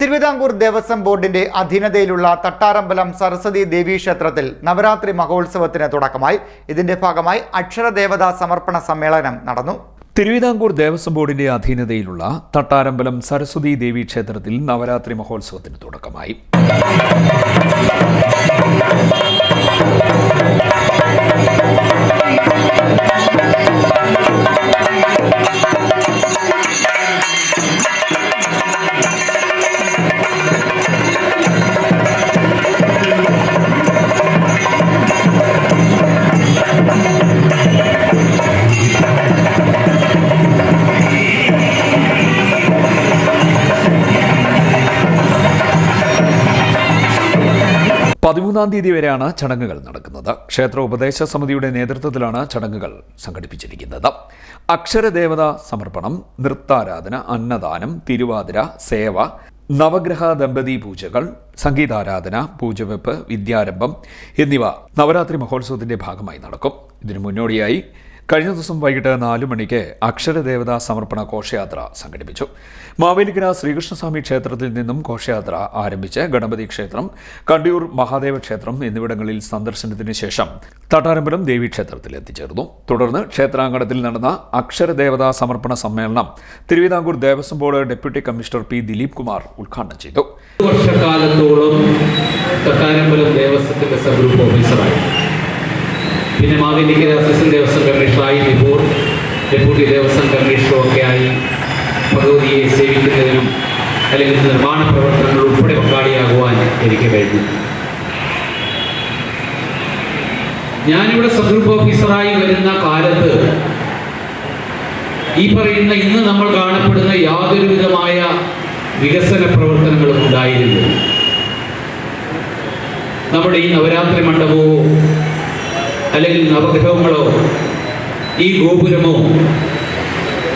തിരുവിതാംകൂർ ദേവസ്വം ബോർഡിന്റെ അധീനതയിലുള്ള തട്ടാരമ്പലം സരസ്വതി ദേവീ ക്ഷേത്രത്തിൽ നവരാത്രി മഹോത്സവത്തിന് തുടക്കമായി. ഇതിന്റെ ഭാഗമായി അക്ഷരദേവതാ സമർപ്പണ സമ്മേളനം നടന്നു. തിരുവിതാംകൂർ ദേവസ്വം ബോർഡിന്റെ അധീനതയിലുള്ള തട്ടാരമ്പലം സരസ്വതി ദേവി ക്ഷേത്രത്തിൽ നവരാത്രി മഹോത്സവത്തിന് തുടക്കമായി. പതിമൂന്നാം തീയതി വരെയാണ് ചടങ്ങുകൾ നടക്കുന്നത്. ക്ഷേത്ര ഉപദേശ സമിതിയുടെ നേതൃത്വത്തിലാണ് ചടങ്ങുകൾ സംഘടിപ്പിച്ചിരിക്കുന്നത്. അക്ഷരദേവത സമർപ്പണം നൃത്താരാധന അന്നദാനം തിരുവാതിര സേവ നവഗ്രഹ ദമ്പതി പൂജകൾ സംഗീതാരാധന പൂജവെപ്പ് വിദ്യാരംഭം എന്നിവ നവരാത്രി മഹോത്സവത്തിന്റെ ഭാഗമായി നടക്കും. ഇതിനു മുന്നോടിയായി കഴിഞ്ഞ ദിവസം വൈകിട്ട് നാലു മണിക്ക് അക്ഷരദേവതാ സമർപ്പണ ഘോഷയാത്ര സംഘടിപ്പിച്ചു. മാവേലിക്കര ശ്രീകൃഷ്ണസ്വാമി ക്ഷേത്രത്തിൽ നിന്നും ഘോഷയാത്ര ആരംഭിച്ച് ഗണപതി ക്ഷേത്രം കണ്ടിയൂർ മഹാദേവ ക്ഷേത്രം എന്നിവിടങ്ങളിൽ സന്ദർശനത്തിന് ശേഷം തട്ടാരമ്പലം ദേവീക്ഷേത്രത്തിൽ എത്തിച്ചേർന്നു. തുടർന്ന് ക്ഷേത്രാങ്കണത്തിൽ നടന്ന അക്ഷരദേവതാ സമർപ്പണ സമ്മേളനം Thiruvithamkoor Devaswom board deputy commissioner P Dileep Kumar ഉദ്ഘാടനം ചെയ്തു വർഷക്കാലത്തോളം തട്ടാരമ്പലം ദേവസ്വത്തിന്റെ സബ് ഗ്രൂപ്പ് ഓഫീസറായി പിന്നെ മാവേലിക്കര അസിസ്റ്റന്റ് ദേവസ്വം കമ്മീഷണറായി നിപൂർ ഡെപ്യൂട്ടി ദേവസ്വം കമ്മീഷണറും ഒക്കെ ആയി ഭഗവതിയെ സേവിക്കുന്നതിനും അല്ലെങ്കിൽ നിർമ്മാണ പ്രവർത്തനങ്ങൾ ഉൾപ്പെടെ പങ്കാളിയാകുവാൻ എനിക്ക് കഴിഞ്ഞു. ഞാനിവിടെ സബ് ഗ്രൂപ്പ് ഓഫീസറായി വരുന്ന കാലത്ത് ഈ പറയുന്ന ഇന്ന് നമ്മൾ കാണപ്പെടുന്ന യാതൊരു വിധമായ വികസന പ്രവർത്തനങ്ങളും ഉണ്ടായിരുന്നു നമ്മുടെ ഈ നവരാത്രി മണ്ഡപമോ അല്ലെങ്കിൽ നവഗ്രഹങ്ങളോ ഈ ഗോപുരമോ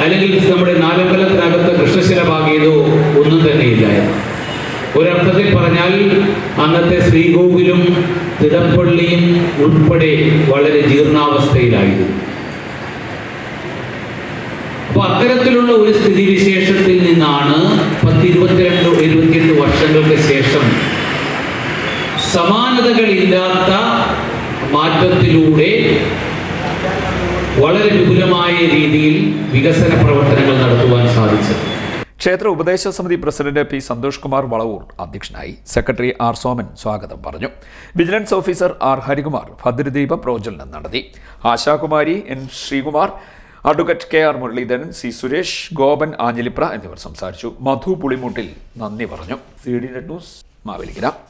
അല്ലെങ്കിൽ നമ്മുടെ നാലമ്പലത്തിനകത്ത് കൃഷ്ണശില ഭാഗീതോ ഒന്നും തന്നെ ഇല്ലായിരുന്നു ഒരർത്ഥത്തിൽ പറഞ്ഞാൽ അന്നത്തെ ശ്രീകോവിലും തിടപ്പള്ളിയും ഉൾപ്പെടെ വളരെ ജീർണാവസ്ഥയിലായിരുന്നു. അപ്പൊ അത്തരത്തിലുള്ള ഒരു സ്ഥിതിവിശേഷത്തിൽ നിന്നാണ് പത്ത് ഇരുപത്തിരണ്ട് ഇരുപത്തിയെട്ട് വർഷങ്ങൾക്ക് ശേഷം സമാനതകളില്ലാത്ത മാറ്റത്തിലൂടെ വളരെ വിപുലമായ രീതിയിൽ വികസന പ്രവർത്തനങ്ങൾ നടത്തുവാൻ സാധിച്ചത്. ക്ഷേത്ര ഉപദേശ സമിതി പ്രസിഡന്റ് പി സന്തോഷ് കുമാർ വളവൂർ അധ്യക്ഷനായി സെക്രട്ടറി ആർ സോമൻ സ്വാഗതം പറഞ്ഞു. വിജിലൻസ് ഓഫീസർ ആർ ഹരികുമാർ ഭദ്രദീപ പ്രോജ്വലനം നടത്തി. Ashakumari N Sreekumar advocate K R Muraleedharan C Suresh Gopan Anjilipra എന്നിവർ സംസാരിച്ചു. മധു പുളിമുട്ടിൽ നന്ദി പറഞ്ഞു. C D net news Mavelikkara.